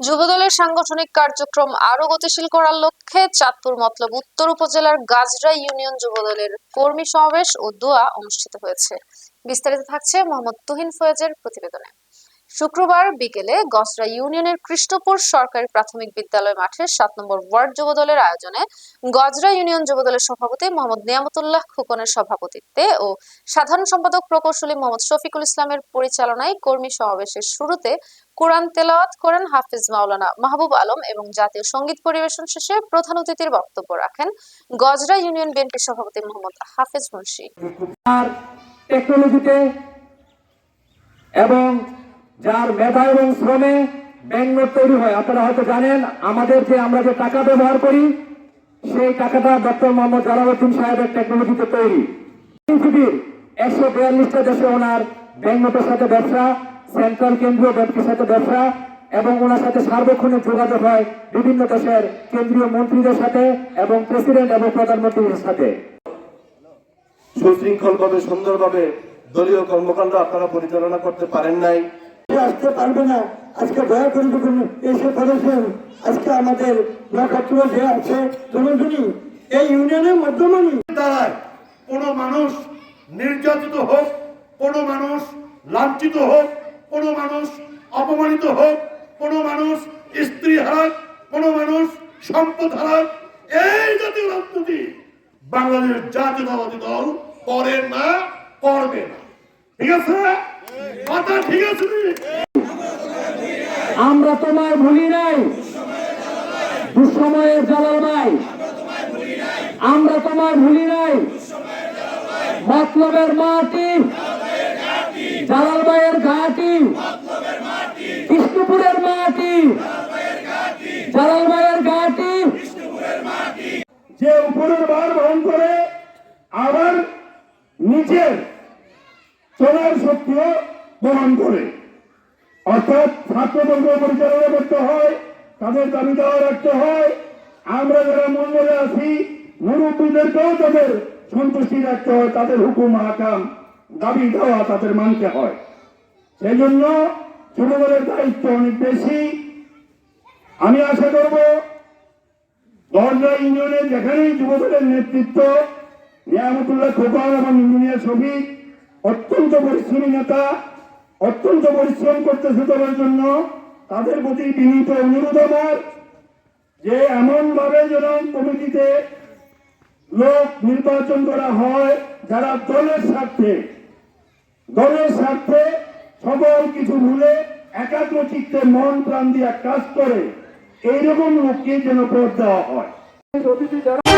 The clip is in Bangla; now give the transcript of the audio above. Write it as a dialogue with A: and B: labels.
A: যুবদলের সাংগঠনিক কার্যক্রম আরও গতিশীল করার লক্ষ্যে চাঁদপুর মতলব উত্তর উপজেলার গাজরা ইউনিয়ন যুবদলের কর্মী সমাবেশ ও দোয়া অনুষ্ঠিত হয়েছে। বিস্তারিত থাকছে মোহাম্মদ তুহিন ফয়েজের প্রতিবেদনে। শুক্রবার বিকেলে গসরা ইউনিয়নের কৃষ্ণপুর সরকারি প্রাথমিক বিদ্যালয় মাঠে সাত নম্বর ওয়ার্ড যুবদলের আয়োজনে গজরা ইউনিয়ন যুবদলের সভাপতি মোহাম্মদ নিয়ামতুল্লাহ খোকনের সভাপতিত্বে ও সাধারণ সম্পাদক প্রকৌশলী মোহাম্মদ শফিকুল ইসলামের পরিচালনায় কর্মী সমাবেশের শুরুতে কোরআন তেলাওয়াত করেন হাফিজ মাওলানা মাহবুব আলম এবং জাতীয় সংগীত পরিবেশন শেষে প্রধান অতিথির বক্তব্য রাখেন গজরা ইউনিয়ন বিএনপি সভাপতি মোহাম্মদ হাফিজ মুন্সি।
B: এবং যার মেধা এবং শ্রমে ব্যাংক তৈরি হয়। আপনারা হয়তো জানেন আমাদের যে আমরা যে টাকা ব্যবহার করি, সেই টাকাটা ডক্টর মোহাম্মদ জালালউদ্দিন সাহেবের টেকনোলজিতে তৈরি। পৃথিবীর একশো বিয়াল্লিশটা দেশে ওনার ব্যাংক সাথে ব্যবসা, সেন্ট্রাল কেন্দ্রীয় ব্যাংকের সাথে ব্যবসা, এবং ওনার সাথে সার্বক্ষণিক যোগাযোগ হয় বিভিন্ন দেশের কেন্দ্রীয় মন্ত্রীদের সাথে এবং প্রেসিডেন্ট এবং প্রধানমন্ত্রীদের সাথে।
C: সুশৃঙ্খলভাবে, সুন্দরভাবে দলীয় কর্মকাণ্ড আপনারা পরিচালনা করতে পারেন নাই।
D: সে আসতে পারবে না। আজকে দয়া করে যখন এসে পড়েছেন আজকে আমাদের নক্ষত্র যে আছে জনজনী এই ইউনিয়নের মধ্যমণি।
E: দ্বারায় কোনো মানুষ নির্যাতিত হোক, কোনো মানুষ লাঞ্ছিত হোক, কোনো মানুষ অপমানিত হোক, কোনো মানুষ স্ত্রী হারাক, কোনো মানুষ সম্পদ হারাক, এই জাতীয় রাজনীতি বাংলাদেশ জাতীয়তাবাদী দল করে না, করবে না। ঠিক আছে? কথা ঠিক আছে
B: আমরা তোমায় ভুলি নাই। দুঃসময়ের জালাল ভাই। আমরা তোমায় ভুলি নাই। মতলবের মাটি। জালাল ভাইয়ের ঘাটি। কৃষ্ণপুরের মাটি। জালাল ভাইয়ের ঘাটি।
E: যে উপরের ভার বহন করে আবার নিজের চলার শক্তিও বহন করে। অর্থাৎ ছাত্রবর্গ পরিচালনা করতে হয়, তাদের দাবি দেওয়া রাখতে হয়। আমরা যারা মঙ্গলে আছি, মুরব্বীদেরকেও তাদের সন্তুষ্টি রাখতে হয়, তাদের হুকুম হাকাম দাবি দেওয়া তাদের মানতে হয়। সেই জন্য যুবদলের দায়িত্ব অনেক বেশি। আমি আশা করব, দরজা ইউনিয়নে যেখানেই যুবদলের নেতৃত্ব, নিয়ামতুল্লাহ খোকন এবং ইঞ্জিনিয়ার শফিক, অত্যন্ত পরিশ্রমী নেতা অত্যন্ত পরিশ্রম করতেছে দলের জন্য তাদের প্রতি বিনীত অনুরোধ আমার যে এমন ভাবে যেন কমিটিতে লোক নির্বাচন করা হয় যারা দলের স্বার্থে দলের স্বার্থে সকল কিছু ভুলে একাগ্র চিত্তে মন প্রাণ দিয়ে কাজ করে, এইরকম লোককে যেন ভোট দেওয়া হয়।
B: অতিথি যারা